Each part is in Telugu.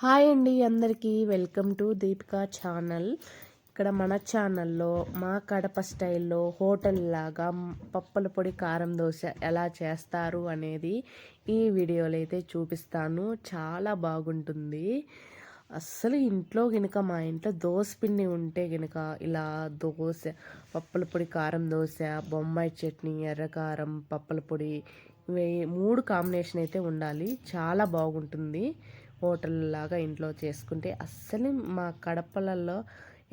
హాయ్ అండి అందరికీ. Welcome to Deepika channel. ఇక్కడ మన ఛానల్లో మా కడప స్టైల్లో హోటల్ లాగా పప్పుల పొడి కారం దోశ ఎలా చేస్తారు అనేది ఈ వీడియోలో అయితే చూపిస్తాను. చాలా బాగుంటుంది. అస్సలు ఇంట్లో కనుక మా ఇంట్లో దోశ పిండి ఉంటే కనుక ఇలా దోశ పప్పుల పొడి కారం దోశ బొమ్మాయి చట్నీ ఎర్రకారం పప్పుల పొడి ఇవి మూడు కాంబినేషన్ అయితే ఉండాలి. చాలా బాగుంటుంది. హోటల్ లాగా ఇంట్లో చేసుకుంటే అస్సలు మా కడపలలో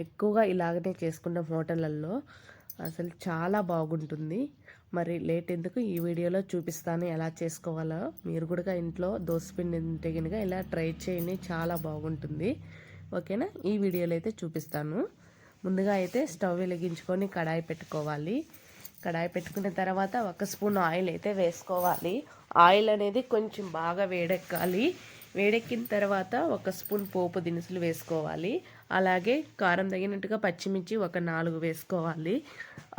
ఎక్కువగా ఇలాగనే చేసుకుంటాం హోటళ్ళల్లో అసలు చాలా బాగుంటుంది. మరి లేట్ ఎందుకు ఈ వీడియోలో చూపిస్తాను ఎలా చేసుకోవాలో. మీరు కూడా ఇంట్లో దోసపిండి ఉంటే కనుక ఇలా ట్రై చేయండి. చాలా బాగుంటుంది. ఓకేనా? ఈ వీడియోలో అయితే చూపిస్తాను. ముందుగా అయితే స్టవ్ వెలిగించుకొని కడాయి పెట్టుకోవాలి. కడాయి పెట్టుకున్న తర్వాత ఒక స్పూన్ ఆయిల్ అయితే వేసుకోవాలి. ఆయిల్ అనేది కొంచెం బాగా వేడెక్కాలి. వేడెక్కిన తర్వాత ఒక స్పూన్ పోపు దినుసులు వేసుకోవాలి. అలాగే కారం తగినట్టుగా పచ్చిమిర్చి ఒక నాలుగు వేసుకోవాలి.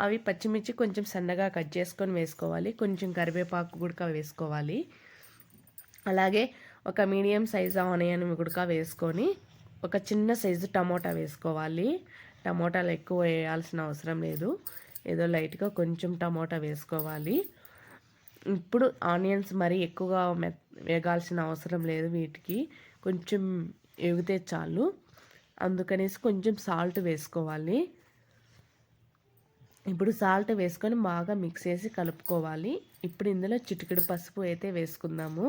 అవి పచ్చిమిర్చి కొంచెం సన్నగా కట్ చేసుకొని వేసుకోవాలి. కొంచెం కరివేపాకు గుడక వేసుకోవాలి. అలాగే ఒక మీడియం సైజు ఆనియన్ గుడక వేసుకొని ఒక చిన్న సైజు టమోటా వేసుకోవాలి. టమోటాలు ఎక్కువ వేయాల్సిన అవసరం లేదు. ఏదో లైట్గా కొంచెం టమోటా వేసుకోవాలి. ఇప్పుడు ఆనియన్స్ మరీ ఎక్కువగా మె వేగాల్సిన అవసరం లేదు వీటికి. కొంచెం ఎగితే చాలు. అందుకనేసి కొంచెం సాల్ట్ వేసుకోవాలి. ఇప్పుడు సాల్ట్ వేసుకొని బాగా మిక్స్ చేసి కలుపుకోవాలి. ఇప్పుడు ఇందులో చిటికెడు పసుపు అయితే వేసుకుందాము.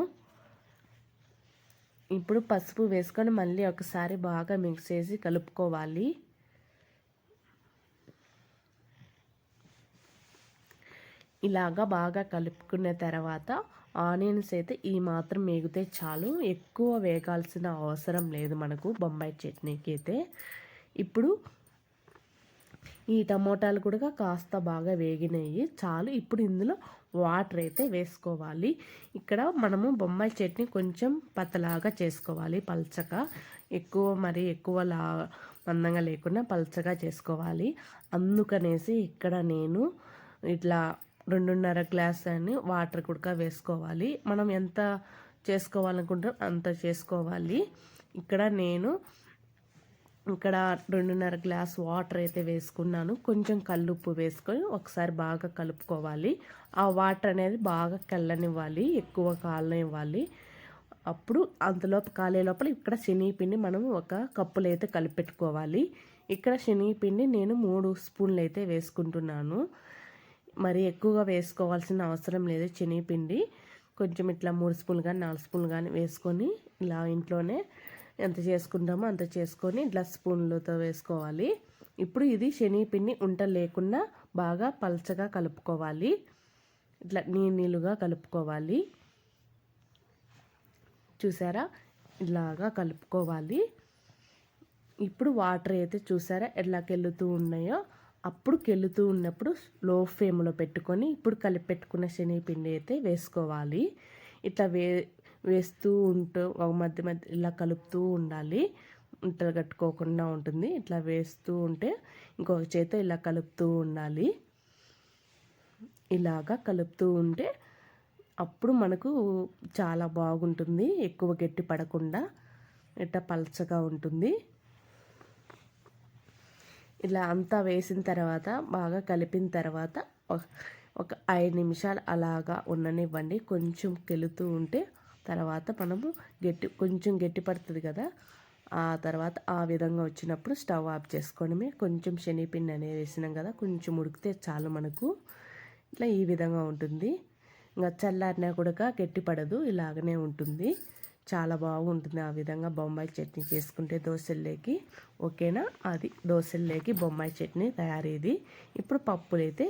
ఇప్పుడు పసుపు వేసుకొని మళ్ళీ ఒకసారి బాగా మిక్స్ చేసి కలుపుకోవాలి. ఇలాగా బాగా కలుపుకున్న తర్వాత ఆనియన్స్ అయితే ఈ మాత్రం వేగితే చాలు. ఎక్కువ వేగాల్సిన అవసరం లేదు మనకు బొంబాయి చట్నీకి అయితే. ఇప్పుడు ఈ టమోటాలు కూడా కాస్త బాగా వేగినాయి. చాలు. ఇప్పుడు ఇందులో వాటర్ అయితే వేసుకోవాలి. ఇక్కడ మనము బొంబాయి చట్నీ కొంచెం పతలాగా చేసుకోవాలి. పల్చగా ఎక్కువ మరి ఎక్కువ లా మందంగా లేకుండా పల్చగా చేసుకోవాలి. అందుకనేసి ఇక్కడ నేను ఇట్లా రెండున్నర గ్లాస్ అని వాటర్ కుడక వేసుకోవాలి. మనం ఎంత చేసుకోవాలనుకుంటాం అంత చేసుకోవాలి. ఇక్కడ నేను ఇక్కడ రెండున్నర గ్లాస్ వాటర్ అయితే వేసుకున్నాను. కొంచెం కల్లుప్పు వేసుకొని ఒకసారి బాగా కలుపుకోవాలి. ఆ వాటర్ అనేది బాగా కళ్ళనివ్వాలి ఎక్కువ కాలనివ్వాలి అప్పుడు అంతలోపు కాలే లోపల ఇక్కడ శనగపిండి మనం ఒక కప్పులో అయితే కలిపెట్టుకోవాలి. ఇక్కడ శనగపిండి నేను మూడు స్పూన్లు అయితే వేసుకుంటున్నాను. మరి ఎక్కువగా వేసుకోవాల్సిన అవసరం లేదు. శనగపిండి కొంచెం ఇట్లా మూడు స్పూన్లు కానీ నాలుగు స్పూన్లు కానీ వేసుకొని ఇలా ఇంట్లోనే ఎంత చేసుకుంటామో అంత చేసుకొని ఇట్లా స్పూన్లతో వేసుకోవాలి. ఇప్పుడు ఇది శనగపిండి ఉంట లేకుండా బాగా పల్చగా కలుపుకోవాలి. ఇట్లా నీళ్ళు నీళ్ళుగా కలుపుకోవాలి. చూసారా? ఇలాగా కలుపుకోవాలి. ఇప్పుడు వాటర్ అయితే చూసారా ఎట్లాకెళ్ళుతూ ఉన్నాయో? అప్పుడు కెళ్ళుతూ ఉన్నప్పుడు లో ఫ్లేమ్లో పెట్టుకొని ఇప్పుడు కలిపి పెట్టుకున్న శనగపిండి అయితే వేసుకోవాలి. ఇట్లా వే వేస్తూ ఉంటూ ఒక మధ్య మధ్య ఇలా కలుపుతూ ఉండాలి. ఉంటలు కట్టుకోకుండా ఉంటుంది. ఇట్లా వేస్తూ ఉంటే ఇంకొక చేత ఇలా కలుపుతూ ఉండాలి. ఇలాగా కలుపుతూ ఉంటే అప్పుడు మనకు చాలా బాగుంటుంది. ఎక్కువ గట్టి పడకుండా ఇట్లా పలచగా ఉంటుంది. ఇలా అంతా వేసిన తర్వాత బాగా కలిపిన తర్వాత ఒక ఐదు నిమిషాలు అలాగా ఉండనివ్వండి. కొంచెం కెలుతూ ఉంటే తర్వాత మనము గట్టి కొంచెం గట్టి పడుతుంది కదా. ఆ తర్వాత ఆ విధంగా వచ్చినప్పుడు స్టవ్ ఆఫ్ చేసుకోవడమే కొంచెం శనిపిండి అనేది వేసినాం కదా కొంచెం ఉడికితే చాలు మనకు. ఇట్లా ఈ విధంగా ఉంటుంది. ఇంకా చల్లారినా కూడా గట్టి పడదు ఇలాగనే ఉంటుంది. చాలా బాగుంటుంది ఆ విధంగా బొంబాయి చట్నీ చేసుకుంటే దోశల్లోకి. ఓకేనా? అది దోశల్లోకి బొంబాయి చట్నీ తయారీది. ఇప్పుడు పప్పులు అయితే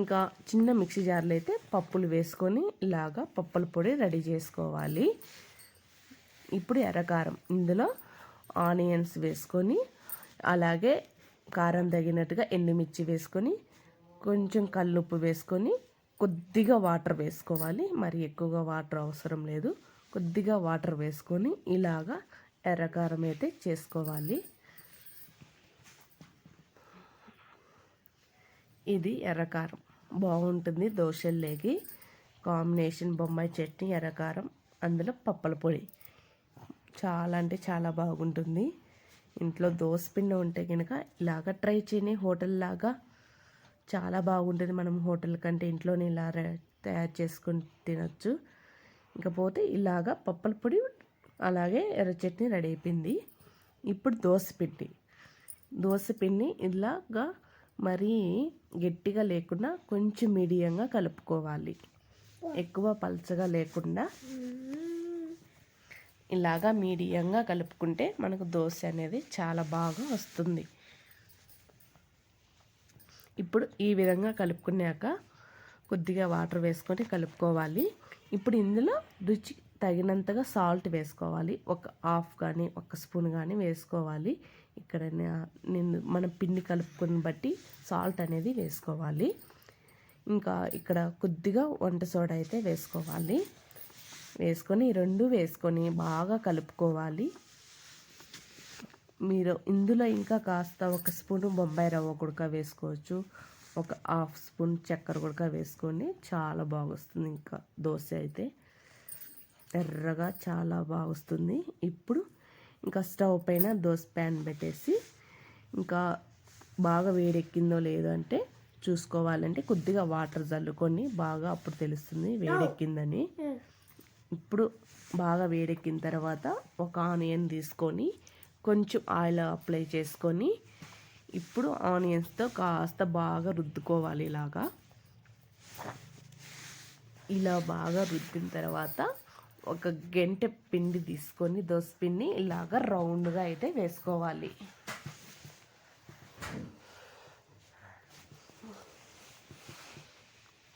ఇంకా చిన్న మిక్సీ జార్లో అయితే పప్పులు వేసుకొని ఇలాగా పప్పుల పొడి రెడీ చేసుకోవాలి. ఇప్పుడు ఎర్రకారం. ఇందులో ఆనియన్స్ వేసుకొని అలాగే కారం తగినట్టుగా ఎండుమిర్చి వేసుకొని కొంచెం కల్లుప్పు వేసుకొని కొద్దిగా వాటర్ వేసుకోవాలి. మరి ఎక్కువగా వాటర్ అవసరం లేదు. కొద్దిగా వాటర్ వేసుకొని ఇలాగా ఎర్రకారం అయితే చేసుకోవాలి. ఇది ఎర్రకారం. బాగుంటుంది దోశల్లోకి. కాంబినేషన్ బొమ్మాయి చట్నీ ఎర్రకారం అందులో పప్పల పొడి. చాలా అంటే చాలా బాగుంటుంది. ఇంట్లో దోశ పిండి ఉంటే కనుక ఇలాగ ట్రై చేయని హోటల్ లాగా చాలా బాగుంటుంది. మనం హోటల్ కంటే ఇంట్లోనే ఇలా తయారు చేసుకుని తినొచ్చు. ఇకపోతే ఇలాగ పప్పల పొడి అలాగే ఎర్ర చట్నీ రెడీ అయిపోయింది. ఇప్పుడు దోశ పిండి. దోశ పిండి ఇలాగా మరీ గట్టిగా లేకుండా కొంచెం మీడియంగా కలుపుకోవాలి. ఎక్కువ పలచగా లేకుండా ఇలాగా మీడియంగా కలుపుకుంటే మనకు దోశ అనేది చాలా బాగా వస్తుంది. ఇప్పుడు ఈ విధంగా కలుపుకున్నాక కొద్దిగా వాటర్ వేసుకొని కలుపుకోవాలి. ఇప్పుడు ఇందులో రుచి తగినంతగా సాల్ట్ వేసుకోవాలి. ఒక హాఫ్ కానీ ఒక స్పూన్ కానీ వేసుకోవాలి. ఇక్కడ నేను మనం పిండి కలుపుకొని బట్టి సాల్ట్ అనేది వేసుకోవాలి. ఇంకా ఇక్కడ కొద్దిగా వంట సోడా అయితే వేసుకోవాలి. వేసుకొని రెండు వేసుకొని బాగా కలుపుకోవాలి. మీరు ఇందులో ఇంకా కాస్త ఒక స్పూన్ బొంబాయి రవ్వ కుడక వేసుకోవచ్చు. ఒక హాఫ్ స్పూన్ చక్కెర కూడా వేసుకొని చాలా బాగొస్తుంది ఇంకా దోశ అయితే. ఎర్రగా చాలా బాగా వస్తుంది ఇప్పుడు ఇంకా స్టవ్ పైన దోశ ప్యాన్ పెట్టేసి ఇంకా బాగా వేడెక్కిందో లేదో అంటే చూసుకోవాలంటే కొద్దిగా వాటర్ చల్లుకొని బాగా అప్పుడు తెలుస్తుంది వేడెక్కిందని. ఇప్పుడు బాగా వేడెక్కిన తర్వాత ఒక ఆనియన్ తీసుకొని కొంచెం ఆయిల్ అప్లై చేసుకొని ఇప్పుడు ఆనియన్స్తో కాస్త బాగా రుద్దుకోవాలి ఇలాగా. ఇలా బాగా రుద్దిన తర్వాత ఒక గంట పిండి తీసుకొని దోశ పిండి ఇలాగా రౌండ్గా అయితే వేసుకోవాలి.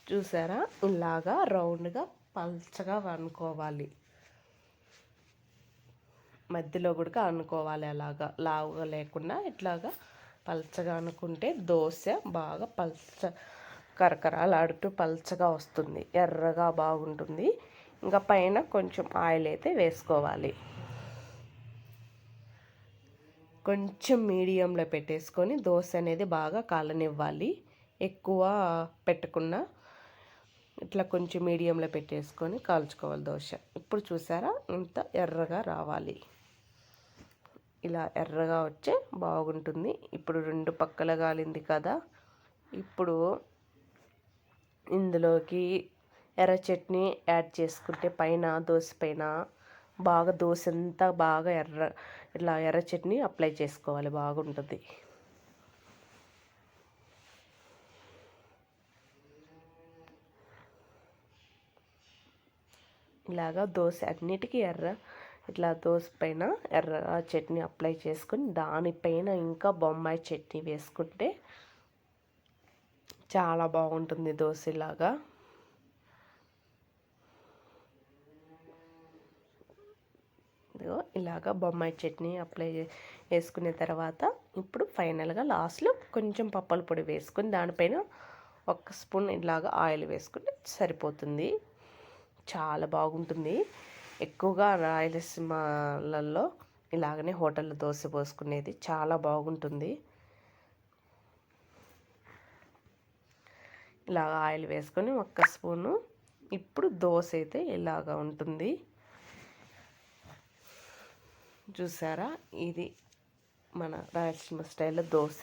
చూసారా? ఇలాగా రౌండ్గా పల్చగా అనుకోవాలి మధ్యలో కూడా అనుకోవాలి అలాగా. లావుగా లేకుండా ఇట్లాగా పల్చగా అనుకుంటే దోశ బాగా పల్చ కరకరాలాడుతూ పల్చగా వస్తుంది. ఎర్రగా బాగుంటుంది. ఇంకా పైన కొంచెం ఆయిల్ అయితే వేసుకోవాలి. కొంచెం మీడియంలో పెట్టేసుకొని దోశ అనేది బాగా కాలనివ్వాలి. ఎక్కువ పెట్టకుండా ఇట్లా కొంచెం మీడియంలో పెట్టేసుకొని కాల్చుకోవాలి దోశ. ఇప్పుడు చూసారా? ఇంత ఎర్రగా రావాలి. ఇలా ఎర్రగా వచ్చే బాగుంటుంది. ఇప్పుడు రెండు పక్కల కాలింది కదా. ఇప్పుడు ఇందులోకి ఎర్ర చట్నీ యాడ్ చేసుకుంటే పైన దోశ పైన బాగా దోశ అంతా బాగా ఎర్ర ఇట్లా ఎర్ర చట్నీ అప్లై చేసుకోవాలి. బాగుంటుంది. ఇలాగా దోశ అన్నిటికీ ఎర్ర ఇట్లా దోశ పైన ఎర్ర చట్నీ అప్లై చేసుకుని దానిపైన ఇంకా బొంబాయి చట్నీ వేసుకుంటే చాలా బాగుంటుంది దోశ ఇలాగా ఇలాగా బొమ్మాయి చట్నీ అప్లై చే- తర్వాత ఇప్పుడు ఫైనల్గా లాస్ట్లో కొంచెం పప్పల పొడి వేసుకొని దానిపైన ఒక స్పూన్ ఇలాగా ఆయిల్ వేసుకుంటే సరిపోతుంది. చాలా బాగుంటుంది. ఎక్కువగా రాయలసీమలలో ఇలాగనే హోటల్లో దోశ పోసుకునేది చాలా బాగుంటుంది. ఇలాగ ఆయిల్ వేసుకొని ఒక్క స్పూను ఇప్పుడు దోశ అయితే ఇలాగ ఉంటుంది. చూసారా? ఇది మన రాయలసీమ స్టైల్లో దోశ.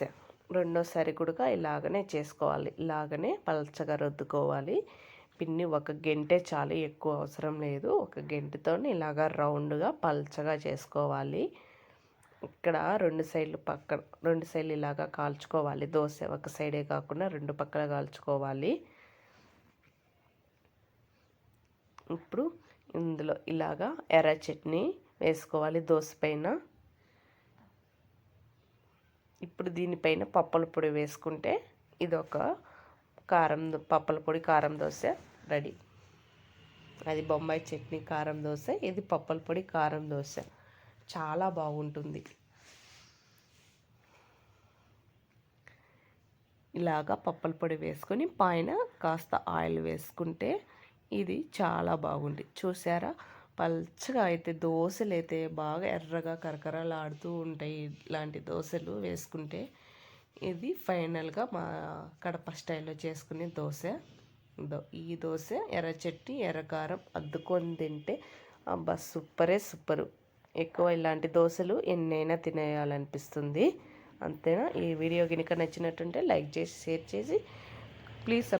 రెండోసారి కూడా ఇలాగనే చేసుకోవాలి. ఇలాగనే పలచగా రుద్దుకోవాలి. పిన్ని ఒక గంటే చాలు ఎక్కువ అవసరం లేదు. ఒక గంటతో ఇలాగ రౌండ్గా పల్చగా చేసుకోవాలి. ఇక్కడ రెండు సైడ్లు పక్క రెండు సైడ్లు ఇలాగా కాల్చుకోవాలి. దోశ ఒక సైడే కాకుండా రెండు పక్కల కాల్చుకోవాలి. ఇప్పుడు ఇందులో ఇలాగా ఎర్ర చట్నీ వేసుకోవాలి దోశ పైన. ఇప్పుడు దీనిపైన పప్పల పొడి వేసుకుంటే ఇది ఒక కారం పప్పుల పప్పల పొడి కారం దోశ. రెడీ. అది బొంబాయి చట్నీ కారం దోశ ఇది పప్పల పొడి కారం దోశ. చాలా బాగుంటుంది. ఇలాగా పప్పల పొడి వేసుకొని పైన కాస్త ఆయిల్ వేసుకుంటే ఇది చాలా బాగుంది. చూసారా? పల్చగా అయితే దోశలు అయితే బాగా ఎర్రగా కరకరలాడుతూ ఉంటాయి ఇలాంటి దోశలు వేసుకుంటే. ఇది ఫైనల్గా మా కడప స్టైల్లో చేసుకునే దోశ. ఈ దోశ ఎర్ర చట్నీ ఎర్రకారం అద్దుకొని తింటే అబ్బా సూపరే సూపరు. ఎక్కువ ఇలాంటి దోశలు ఎన్నైనా తినేయాలనిపిస్తుంది. అంతేనా? ఈ వీడియో కనుక నచ్చినట్టుంటే లైక్ చేసి షేర్ చేసి ప్లీజ్